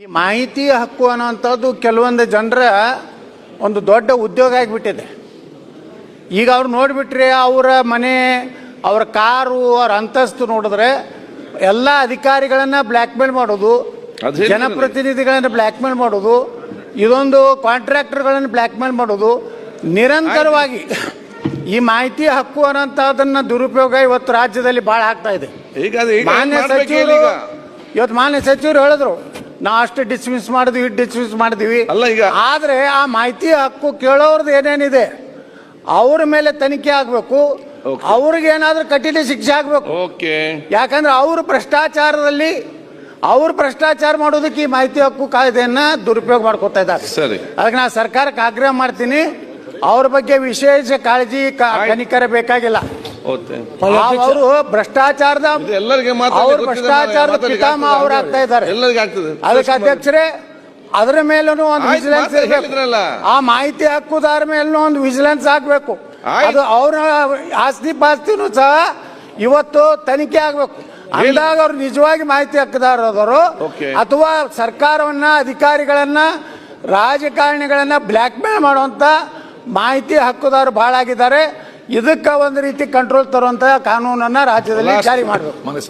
ಈ ಮಾಹಿತಿ ಹಕ್ಕು ಅನ್ನೋಂಥದ್ದು ಕೆಲವೊಂದು ಜನರ ಒಂದು ದೊಡ್ಡ ಉದ್ಯೋಗ ಆಗಿಬಿಟ್ಟಿದೆ. ಈಗ ಅವ್ರು ನೋಡಿಬಿಟ್ರೆ ಅವರ ಮನೆ ಅವರ ಕಾರು ಅವ್ರ ಅಂತಸ್ತು ನೋಡಿದ್ರೆ ಎಲ್ಲ ಅಧಿಕಾರಿಗಳನ್ನು ಬ್ಲ್ಯಾಕ್ ಮೇಲ್ ಮಾಡೋದು ಜನಪ್ರತಿನಿಧಿಗಳನ್ನು ಬ್ಲ್ಯಾಕ್ ಮೇಲ್ ಮಾಡೋದು ಇದೊಂದು ಕಾಂಟ್ರಾಕ್ಟರ್ಗಳನ್ನು ಬ್ಲ್ಯಾಕ್ ಮೇಲ್ ಮಾಡೋದು. ನಿರಂತರವಾಗಿ ಈ ಮಾಹಿತಿ ಹಕ್ಕು ಅನ್ನೋಂಥದ್ದನ್ನ ದುರುಪಯೋಗ ಇವತ್ತು ರಾಜ್ಯದಲ್ಲಿ ಭಾಳ ಆಗ್ತಾ ಇದೆ. ಮಾನ್ಯ ಸಚಿವರು ಇವತ್ತು ಮಾನ್ಯ ಸಚಿವರು ಹೇಳಿದ್ರು ನಾವು ಅಷ್ಟು ಡಿಸ್ಮಿಸ್ ಮಾಡಿದ್ವಿ ಡಿಸ್ಮಿಸ್ ಮಾಡಿದ್ವಿ. ಅಲ್ಲ ಈಗ- ಆದ್ರೆ ಆ ಮಾಹಿತಿ ಹಕ್ಕು ಕೇಳೋರ್ದು ಏನೇನಿದೆ ಅವ್ರ ಮೇಲೆ ತನಿಖೆ ಆಗಬೇಕು. ಅವ್ರಿಗೆ ಏನಾದ್ರೂ ಕಠಿಣ ಶಿಕ್ಷೆ ಆಗಬೇಕು. ಓಕೆ ಯಾಕಂದ್ರೆ ಅವರು ಭ್ರಷ್ಟಾಚಾರದಲ್ಲಿ ಅವ್ರು ಭ್ರಷ್ಟಾಚಾರ ಮಾಡೋದಕ್ಕೆ ಈ ಮಾಹಿತಿ ಹಕ್ಕು ಕಾಯ್ದೆಯನ್ನ ದುರುಪಯೋಗ ಮಾಡ್ಕೊತಾ ಇದ್ದಾರೆ. ಸರಿ. ಅದಕ್ಕೆ ನಾನು ಸರ್ಕಾರಕ್ಕೆ ಆಗ್ರಹ ಮಾಡ್ತೀನಿ ಅವ್ರ ಬಗ್ಗೆ ವಿಶೇಷ ಕಾಳಜಿ. ಕನಿಕರ ಬೇಕಾಗಿಲ್ಲ. ಅವರು ಭ್ರಷ್ಟಾಚಾರದ ಅವ್ರು ಭ್ರಷ್ಟಾಚಾರದ ಆಗ್ತದೆ. ಆಗ್ತಾ ಇದ್ದಾರೆ. ಎಲ್ಲರಿಗೆ ಆಗ್ತದೆ. ಅದಕ್ಕೆ ಅಧ್ಯಕ್ಷರೇ ಅದರ ಮೇಲೂ ಒಂದು ವಿಜಿಲೆನ್ಸ್ ಇರಬೇಕು. ಆ ಮಾಹಿತಿ ಹಕ್ಕುದಾರ ಮೇಲೂ ಒಂದು ವಿಜಿಲೆನ್ಸ್ ಆಗ್ಬೇಕು. ಅದು ಅವರ ಆಸ್ತಿ ಪಾಸ್ತಿನೂ ಸಹ ಇವತ್ತು ತನಿಖೆ ಆಗ್ಬೇಕು. ಅಂದಾಗ ಅವ್ರು ನಿಜವಾಗಿ ಮಾಹಿತಿ ಹಕ್ಕುದಾರರು Okay. ಅಥವಾ ಸರ್ಕಾರವನ್ನ ಅಧಿಕಾರಿಗಳನ್ನ ರಾಜಕಾರಣಿಗಳನ್ನ ಬ್ಲ್ಯಾಕ್ ಮೇಲ್ ಮಾಡುವಂತ ಮಾಹಿತಿ ಹಕ್ಕುದಾರರು ಬಹಳ ಆಗಿದ್ದಾರೆ. ಇದಕ್ಕೆ ಒಂದು ರೀತಿ ಕಂಟ್ರೋಲ್ ತರುವಂತ ಕಾನೂನನ್ನ ರಾಜ್ಯದಲ್ಲಿ ಜಾರಿ ಮಾಡಬೇಕು.